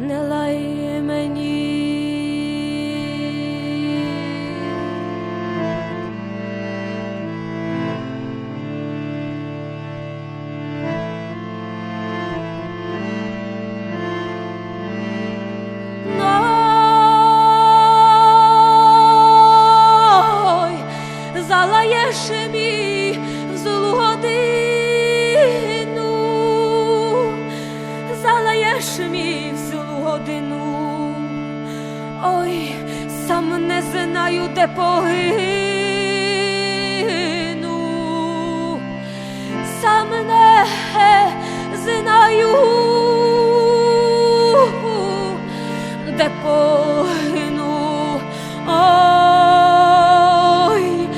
не лай знаю, де погину. Ой,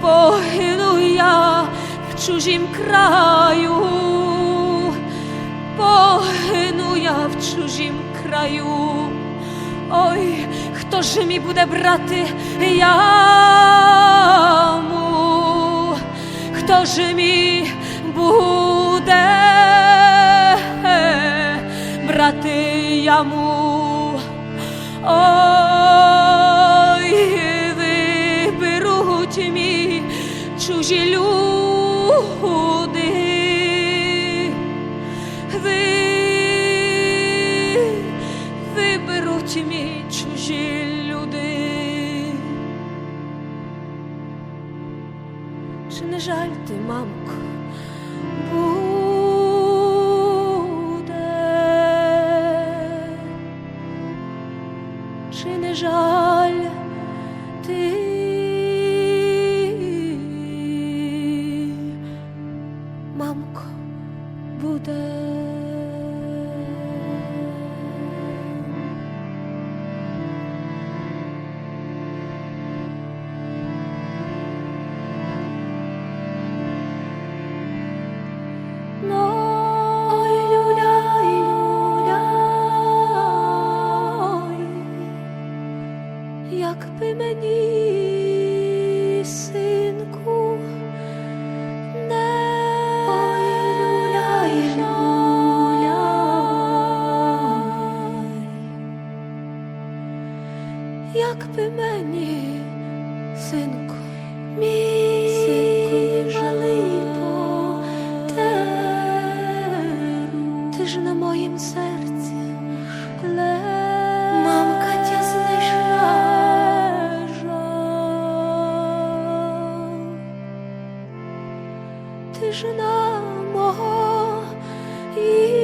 погину я в чужім краю, погину я в чужім краю. Ой, хто ж мій буде брати яму? Хто ж мій буде яму? Ой, виберуть мій чужі люди. Ти ж мого і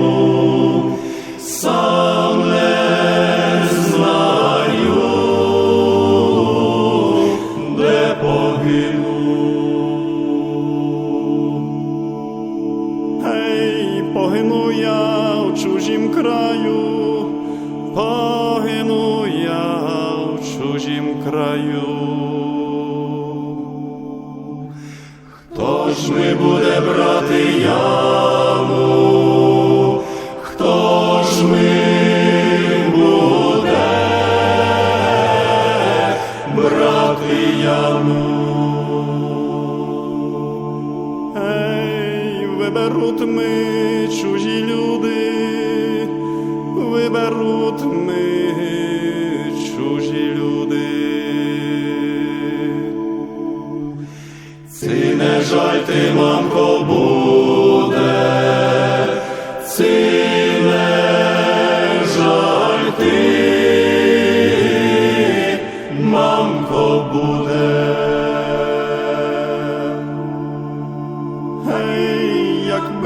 Ж ми буде брати яму?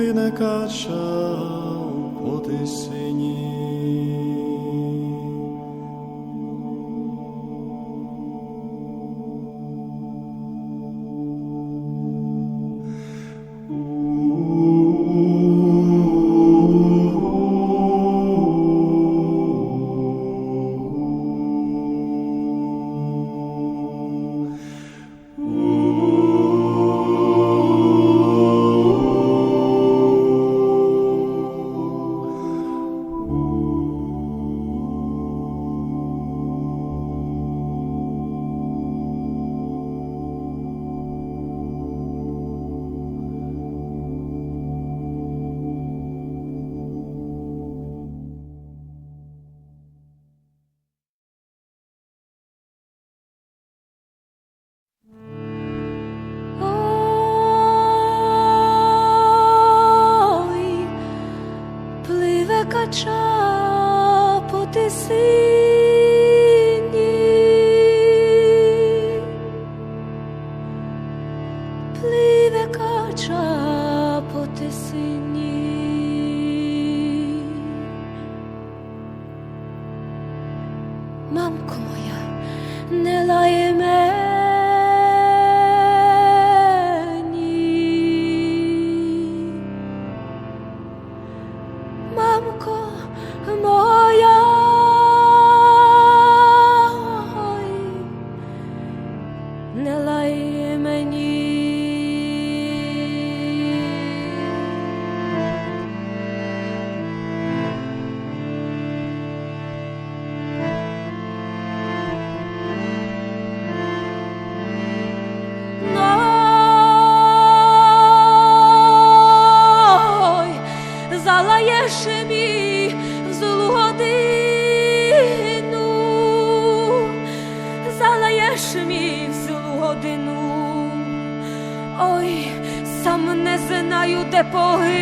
плине кача у потисині. Ой, сам не знаю, де погину,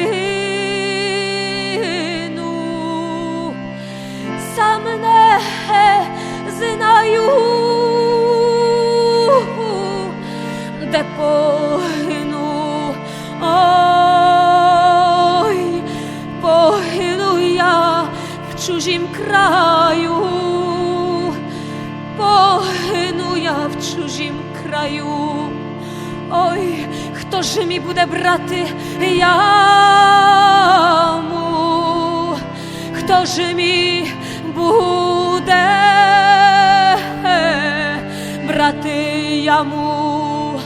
сам не знаю, де погину. Ой, погину я в чужім краю, погину я в чужім краю. Ой, хто ж мій буде брати яму? Хто ж мій буде брати яму?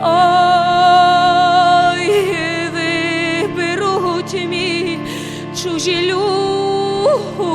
Ой, виберуть мій чужі люди.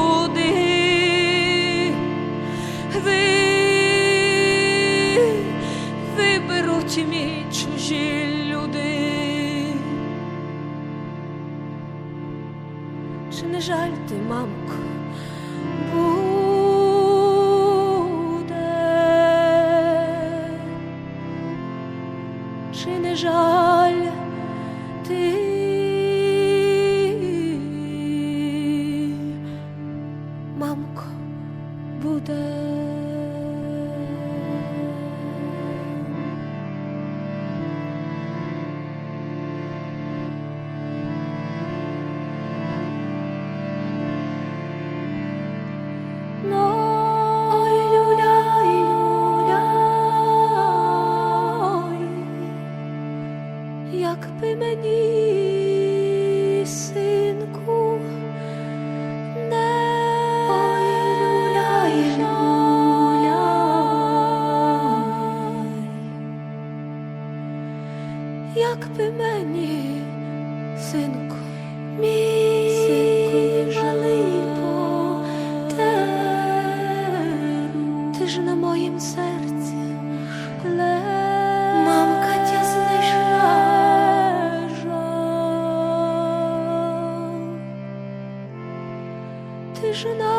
на моїм серці. Мамка тя знайшла, Тишина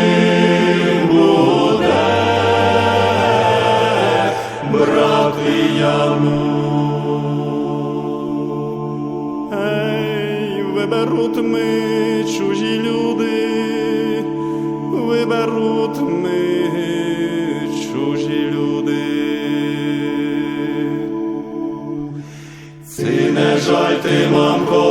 ти, мамко.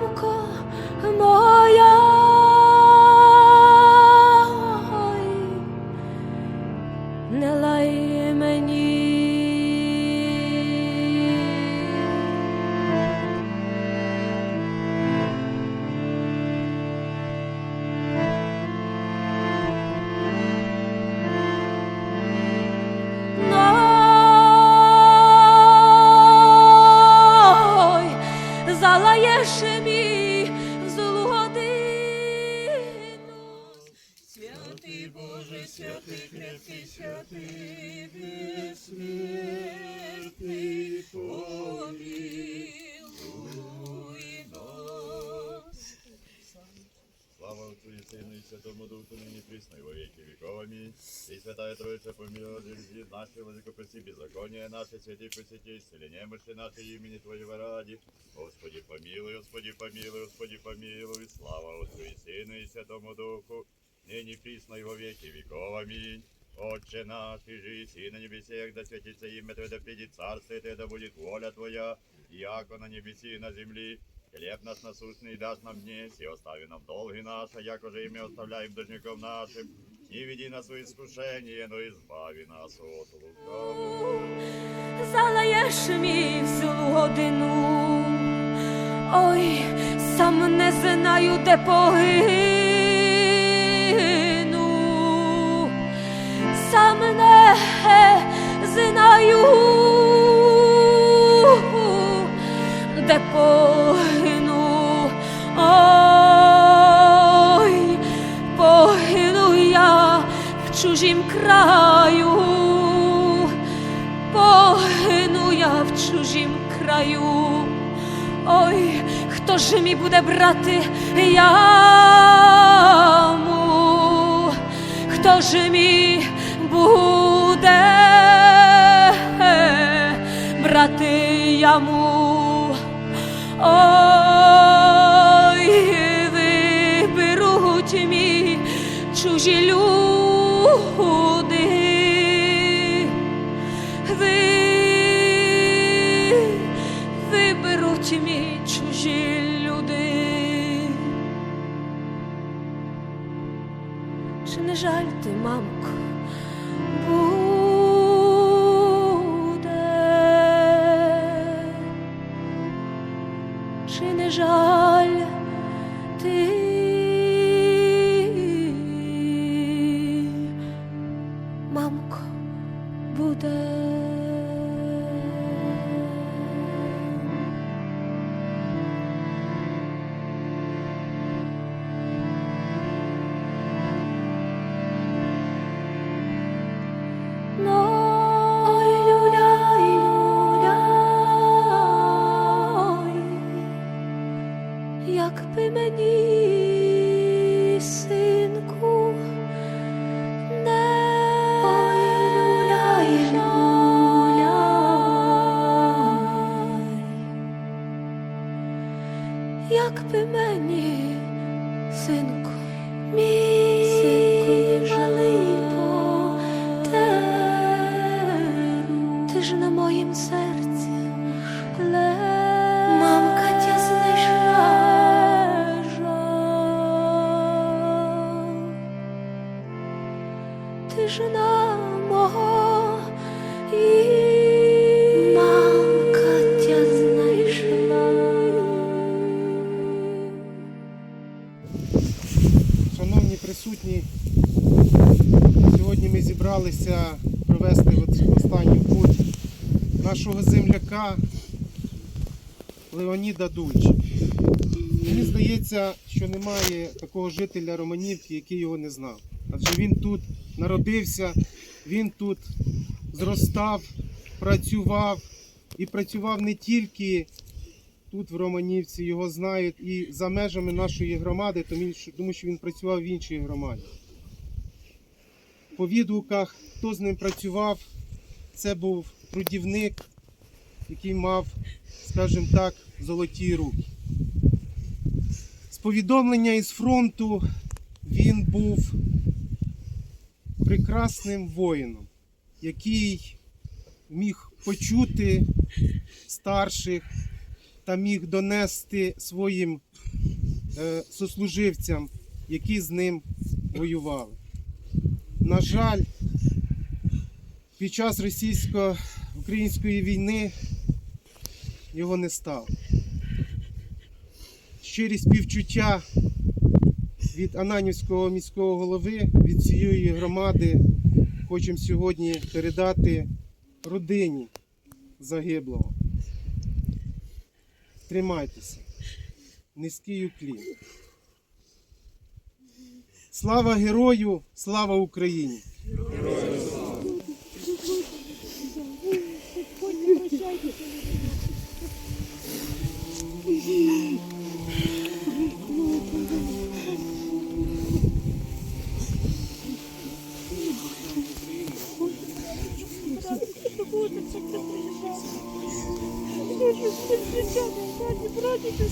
Мамко моя. Святому Духу, нині присно і во веки веков. І Святая Троїця помилуй зі наші владикопості, беззаконня наші, святі посіті, ісцелення миші наші імені Твоєго раді. Господи помилуй, Господи помилуй, Господи помилуй. Слава Отцу і Сину і Святому Духу, нині присно і во веки веков. Амінь. Отче наш, и жиси на небесех, да святится имя Твое, да придет царствие Твое, да будет воля Твоя, яко на небеси и на земли. Хлеб наш насущный дашь нам днесь, и остави нам долги наши, якоже и мы оставляем должником нашим. Не веди нас в искушение, но избави нас от лукавого. залаєш мій в злу годину. Ой, сам не знаю, де погину, сам не знаю, де погину. Ой, погину я в чужім краю погину я в чужім краю. Ой, хто ж мій буде брати яму? Хто ж мій буде брати яму? Буде. Ой, нашого земляка Леоніда Дульча. Мені здається, що немає такого жителя Романівки, який його не знав. Адже він тут народився, він тут зростав, працював і працював не тільки тут в Романівці, його знають і за межами нашої громади, тому що він працював в іншій громаді. По відгуках, хто з ним працював, це був трудівник, який мав, скажімо так, золоті руки. З повідомлення із фронту він був прекрасним воїном, який міг почути старших, та міг донести своїм е, сослуживцям, які з ним воювали. На жаль, під час російсько-української війни його не стало. Щирі співчуття від Ананівського міського голови, від цієї громади хочемо сьогодні передати родині загиблого. Тримайтеся. Низький уклін. Слава герою, слава Україні! Братики,